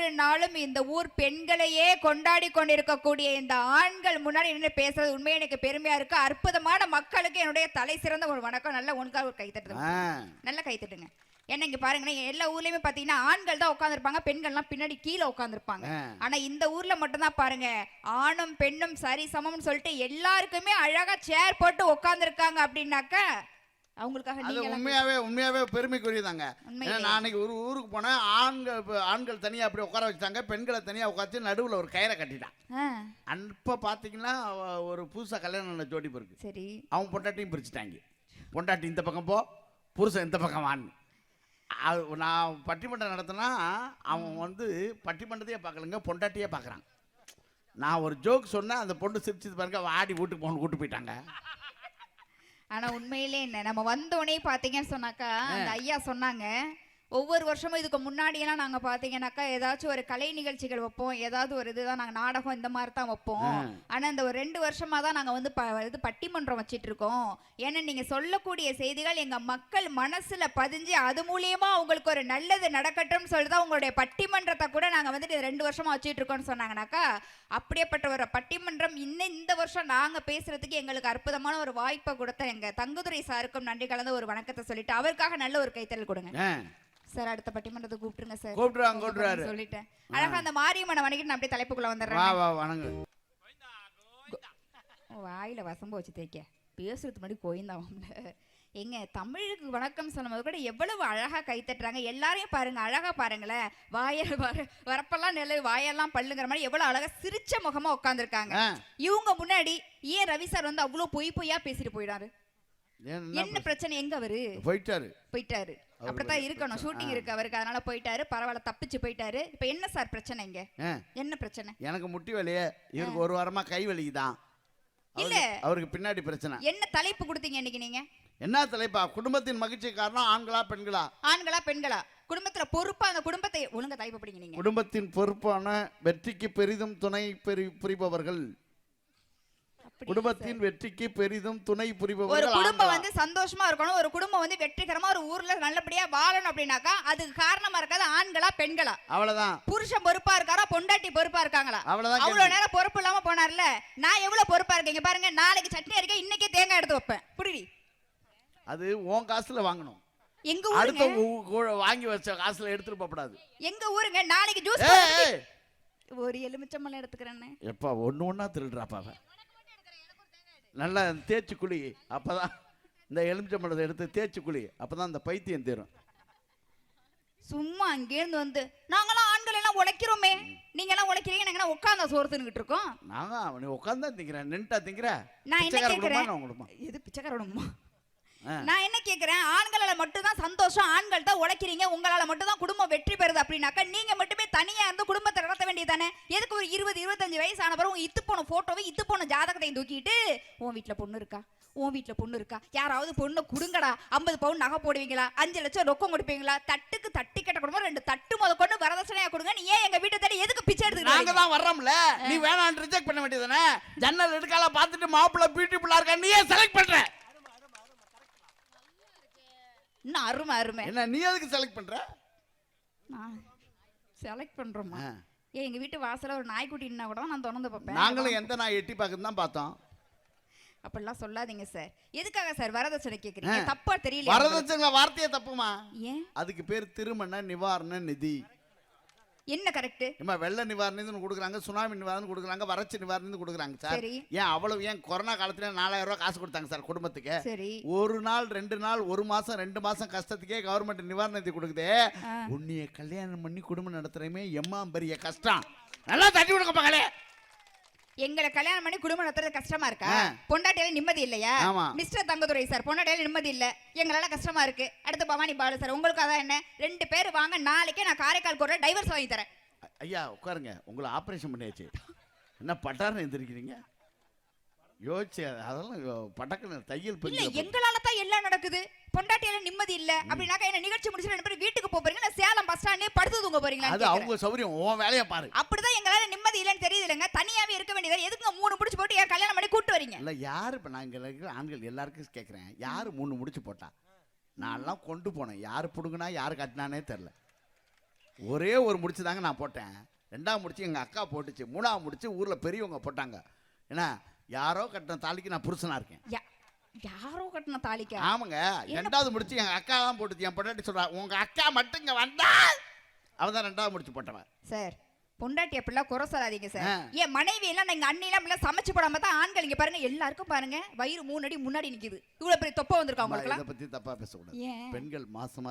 ஒவ்வொரு நாளும் இந்த ஊர் பெண்களையே கொண்டாடி கொண்டிருக்கக்கூடிய இந்த ஆண்கள் முன்னாடி நின்று பேசுறது உண்மையை எனக்கு பெருமையா இருக்கு. அற்புதமான மக்களுக்கு என்னுடைய தலை சிறந்த ஒரு வணக்கம். நல்ல உனக்காக ஒரு கைத்தட்டுங்க நல்லா கைத்தட்டுங்க ஏன்னா இங்க பாருங்க எல்லா ஊர்லயுமே பாத்தீங்கன்னா ஆண்கள் தான் உட்காந்துருப்பாங்க பெண்கள்லாம் பின்னாடி கீழே உட்காந்துருப்பாங்க. ஆனா இந்த ஊர்ல மட்டும்தான் பாருங்க ஆணும் பெண்ணும் சரி சமம்னு சொல்லிட்டு எல்லாருக்குமே அழகா சேர் போட்டு உட்காந்துருக்காங்க அப்படின்னாக்க அவங்களுக்காக அது உண்மையாவே உண்மையாவே பெருமைக்குரியதாங்க. ஏன்னா நான் அன்னைக்கு ஒரு ஊருக்கு போனேன் ஆண்கள் ஆண்கள் தனியா அப்படி உட்கார வச்சாங்க பெண்களை தனியா உட்காந்து நடுவுல ஒரு கயிறை கட்டிட்டான். அப்ப பாத்தீங்கன்னா ஒரு புதுசா கல்யாணம் ஜோடி இருக்கு சரி. அவன் பொண்டாட்டியும் பிரிச்சுட்டாங்க. பொண்டாட்டி இந்த பக்கம் போ புருஷன் இந்த பக்கம் வான்னு. அது நான் பட்டிமன்றம் நடத்தினா அவன் வந்து பட்டிமன்றத்தையே பார்க்கலங்க பொண்டாட்டியே பார்க்குறான். நான் ஒரு ஜோக் சொன்னேன் அந்த பொண்ணு சிரிச்சது பாருங்க ஆடி வீட்டுக்கு போகணும் கூட்டு போயிட்டாங்க. ஆனா உண்மையிலே என்ன நம்ம வந்தோடனே பாத்தீங்கன்னு சொன்னாக்கா அந்த ஐயா சொன்னாங்க ஒவ்வொரு வருஷமும் இதுக்கு முன்னாடியெல்லாம் நாங்க பாத்தீங்கன்னாக்கா ஏதாச்சும் ஒரு கலை நிகழ்ச்சிகள் வைப்போம். ஏதாவது ஒரு இதுதான் நாங்க நாடகம் இந்த மாதிரி தான் வைப்போம் ஆனா இந்த ஒரு ரெண்டு வருஷமா தான் நாங்க வந்து ப- இது பட்டிமன்றம் வச்சிட்டு இருக்கோம். ஏன்னா நீங்க சொல்லக்கூடிய செய்திகள் எங்க மக்கள் மனசுல பதிஞ்சு அது மூலியமா உங்களுக்கு ஒரு நல்லது நடக்கட்டும்னு சொல்லி தான் உங்களுடைய பட்டிமன்றத்தை கூட நாங்க வந்துட்டு ரெண்டு வருஷமா வச்சிட்டு இருக்கோம்னு சொன்னாங்கனாக்கா அப்படியேப்பட்ட ஒரு பட்டிமன்றம் இன்னும் இந்த வருஷம் நாங்க பேசுறதுக்கு எங்களுக்கு அற்புதமான ஒரு வாய்ப்பை கொடுத்த எங்க தங்குதுரை சாருக்கும் நன்றி கலந்த ஒரு வணக்கத்தை சொல்லிட்டு அவருக்காக நல்ல ஒரு கைத்தறல் கொடுங்க. சார் அடுத்த பட்டிமன்றத்தை கூப்பிட்டுருங்க சார். கூப்பிட்டுருவாங்க கூப்பிட்டுருவாரு சொல்லிட்டேன். அழகா அந்த மாரியம்மனை வணங்கிட்டு நான் அப்படியே தலைப்புக்குள்ள வா வந்துடுறேன். வா வணங்கு. வாயில வசம்பு வச்சு தேய்க்க. பேசுறதுக்கு முன்னாடி கோயந்தாவம்ல எங்க தமிழுக்கு வணக்கம் சொல்லும்போது கூட எவ்வளவு அழகா கை தட்டுறாங்க. எல்லாரையும் பாருங்க அழகா பாருங்களேன். வாய வர வரப்பெல்லாம் நெல்லு வாயெல்லாம் பல்லுங்கிற மாதிரி எவ்வளவு அழகா சிரிச்ச முகமா உட்காந்துருக்காங்க இவங்க முன்னாடி ஏன் ரவி சார் வந்து அவ்வளவு பொய் பொய்யா பேசிட்டு போயிடாரு? என்ன பிரச்சனை? எங்க அவரு? போயிட்டாரு. போயிட்டாரு. அப்படித்தான் இருக்கணும். ஷூட்டிங் இருக்கு அவருக்கு. அதனால போயிட்டாரு. பரவாயில்ல தப்பிச்சு போயிட்டாரு. இப்ப என்ன சார் பிரச்சனை இங்க? என்ன பிரச்சனை? எனக்கு முட்டி வலியே. இவருக்கு ஒரு வாரமா கை வலிக்குதான். இல்ல. அவருக்கு- பின்னாடி பிரச்சனை. என்ன தலைப்பு கொடுத்தீங்க இன்னைக்கு நீங்க? என்ன தலைப்பா? குடும்பத்தின் மகிழ்ச்சி காரணம் ஆண்களா பெண்களா? ஆண்களா பெண்களா? குடும்பத்துல பொறுப்பா அந்த குடும்பத்தை ஒழுங்கா தலைப்பு படிங்க நீங்க. குடும்பத்தின் பொறுப்பான வெற்றிக்கு பெரிதும் துணை பெரி புரிபவர்கள் குடும்பத்தின் வெற்றிக்கு பெரிதும் துணை ஒரு புரிபவர்கள் குடும்பம்? வந்து சந்தோஷமா இருக்கணும் ஒரு குடும்பம் வந்து வெற்றிகரமா ஒரு ஊர்ல நல்லபடியா வாழணும் அப்படின்னாக்கா அதுக்கு காரணமா இருக்காது ஆண்களா பெண்களா? அவ்வளவுதான். புருஷன் பொறுப்பா இருக்காரா பொண்டாட்டி பொறுப்பா இருக்காங்களா? அவ்வளவுதான் அவ்வளவு. நேரம் பொறுப்பு இல்லாம போனார்ல நான் எவ்வளவு பொறுப்பா இருக்கேன்? இங்க பாருங்க நாளைக்கு சட்னி அரைக்க இன்னைக்கே தேங்காய் எடுத்து வைப்பேன். புரியுது? அது உன் காசுல வாங்கணும். எங்க ஊருங்க? வாங்கி வச்ச காசுல எடுத்துட்டு போக கூடாது. எங்க ஊருங்க? நாளைக்கு ஜூஸ். ஒரு எலுமிச்சம்பழம் எடுத்துக்கிறேன்னு. எப்பா ஒண்ணு ஒண்ணா திருடுறாப்பா அவன். நல்லா தேய்ச்சி குழி அப்பதான் இந்த எலுமிச்சம்பழத்தை எடுத்து தேய்ச்சி குழி அப்பதான் இந்த பைத்தியம் தீரும். சும்மா அங்கேருந்து வந்து நாங்களாம் ஆண்கள் எல்லாம் உழைக்கிறோமே நீங்க எல்லாம் உழைக்கிறீங்க நாங்க உட்கார்ந்தா சோறு தின்னுகிட்டு இருக்கோம். நாங்க அவனை உட்காந்தா திங்கிறேன் நின்ட்டா திங்கிற நான் என்ன கேக்குறேன்? குடும்பமா? எது பிச்சைக்காரணுமா ஆ. நான் என்ன கேக்குறேன்? ஆண்களால மட்டும் தான் சந்தோஷம் ஆண்கள் தான் உழைக்கிறீங்க உங்களால மட்டும் தான் குடும்பம் வெற்றி பெறுது அப்படின்னாக்கா நீங்க மட்டுமே தனியா இருந்து குடும்பத்தை நடத்த வேண்டியதானே எதுக்கு ஒரு இருபது இருபத்தஞ்சு வயசு ஆன பிறகு உன் இத்து போன போட்டோவை இத்து போன ஜாதகத்தையும் தூக்கிட்டு உன் வீட்ல பொண்ணு இருக்கா? உன் வீட்ல பொண்ணு இருக்கா? யாராவது பொண்ணு குடுங்கடா. ஐம்பது பவுன் நகை போடுவீங்களா? அஞ்சு லட்சம் ரொக்கம் கொடுப்பீங்களா? தட்டுக்கு தட்டி கட்ட குடும்பம் ரெண்டு தட்டு முத கொண்டு வரதட்சணையா கொடுங்க. நீ ஏன் எங்க வீட்டை தேடி எதுக்கு பிச்சை நாங்க எடுத்துக்கிறீங்க தான் வர்றோம்ல. நீ வேணாம் ரிஜெக்ட் பண்ண வேண்டியதானே ஜன்னல் எடுக்கால பார்த்துட்டு மாப்பிள்ளை பியூட்டிஃபுல்லா இருக்கா? நீ ஏன் செலக்ட் பண்ற. இன்னும் அருமை அருமை. என்ன நீ எதுக்கு செலக்ட் பண்ற? செலக்ட் பண்றோமா. ஏன் எங்க வீட்டு வாசல்ல ஒரு நாய்க்குட்டி நின்னா கூட நான் திறந்து பார்ப்பேன். நாங்களும் எந்த நான் எட்டி பார்க்கறது தான் பார்த்தோம். அப்படிலாம் சொல்லாதீங்க சார் எதுக்காக சார் வரதட்சணை கேக்குறீங்க? தப்பா தெரியல வரதட்சணை வார்த்தையே தப்புமா? ஏன்? அதுக்கு பேர் திருமண நிவாரண நிதி. என்ன கரெக்ட் இம்மா வெள்ள நிவாரணம் கொடுக்குறாங்க சுனாமி நிவாரணம் கொடுக்குறாங்க வறட்சி நிவாரணம் கொடுக்குறாங்க சார். ஏன் அவ்வளவு ஏன் கொரோனா காலத்துல நாலாயிரம் ரூபாய் காசு கொடுத்தாங்க சார் குடும்பத்துக்கு. சரி. ஒரு நாள் ரெண்டு நாள் ஒரு மாசம் ரெண்டு மாசம் கஷ்டத்துக்கே கவர்மெண்ட் நிவாரணத்தை கொடுக்குதே. ஆ. உன்னைய கல்யாணம் பண்ணி குடும்பம் நடத்துறமே எம்மா பெரிய கஷ்டம். நல்லா தட்டி விடுங்க பகலே எங்களை கல்யாணம் பண்ணி குடும்பம் நடத்துறது கஷ்டமா இருக்கா. பொண்டாட்டியால நிம்மதி இல்லையா. மிஸ்டர் தங்கதுரை சார் பொண்டாட்டியால நிம்மதி இல்ல. எங்களால கஷ்டமா இருக்கு. அடுத்து பவானி பாலு சார் உங்களுக்கு அதான் என்ன? ரெண்டு பேர் வாங்க நாளைக்கே நான் காரைக்கால் கோர்ட்ல டைவர்ஸ் வாங்கி தரேன். ஐயா உட்காருங்க. உங்களை ஆபரேஷன் பண்ணியாச்சு. என்ன பட்டாரம் எந்திரிக்கிறீங்க? யோசிச்சு அதெல்லாம் பட்டக்குன்னு தையல் இல்ல எங்களால தான் எல்லாம் நடக்குது. பொண்டாட்டியால நிம்மதி இல்ல. அப்படின்னாக்கா என்ன நிகழ்ச்சி முடிச்சு ரெண்டு பேரும் வீட்டுக்கு போப் போறீங்க சேலம் பஸ் ஸ்டாண்டே படுத்து தூங்க போறீங்களா அது அவங்க சௌரியம் உன் வேலையை பாரு. அப்படிதான் எங்களால நிம்மதி இல்லைன்னு தெரியுது இல்லைங்க. தனியாவே இருக்க வேண்டியதா? எதுக்கு மூணு முடிச்சு போட்டு ஏன் கல்யாணம் பண்ணி கூட்டு வரீங்க? இல்ல யாரு இப்ப இருக்கிற ஆண்கள் எல்லாருக்கும் கேட்குறேன் யாரு மூணு முடிச்சு போட்டா? நான்லாம் கொண்டு போனேன். யாரு புடுங்கினா யாரு கட்டினானே தெரில ஒரே ஒரு முடிச்சு தாங்க நான் போட்டேன். ரெண்டாவது முடிச்சு எங்கள் அக்கா போட்டுச்சு. மூணாவது முடிச்சு ஊரில் பெரியவங்க போட்டாங்க. ஏன்னா யாரோ கட்டின தாலிக்கு நான் புருஷனா இருக்கேன். யா- யாரோ கட்டின தாலிக்கா? ஆமாங்க ரெண்டாவது முடிச்சு எங்கள் அக்கா தான் போட்டுச்சு என் பொண்டாட்டி சொல்றா உங்க அக்கா மட்டும் இங்கே வந்தா! அவன் தான் ரெண்டாவது முடிச்சு போட்டவன். சார் பொண்டாட்டி அப்படிலாம் குறை சொல்லாதீங்க சார். என் மனைவி எல்லாம் எங்க அண்ணி எல்லாம் சமைச்சு போடாம தான் ஆண்கள் இங்க பாருங்க எல்லாருக்கும் பாருங்க வயிறு மூணு அடி முன்னாடி நிக்குது. இவ்வளவு பெரிய தொப்பை வந்திருக்கா அம்மா, உங்களுக்கு பத்தி தப்பா பேசக்கூடாது. பெண்கள் மாசமா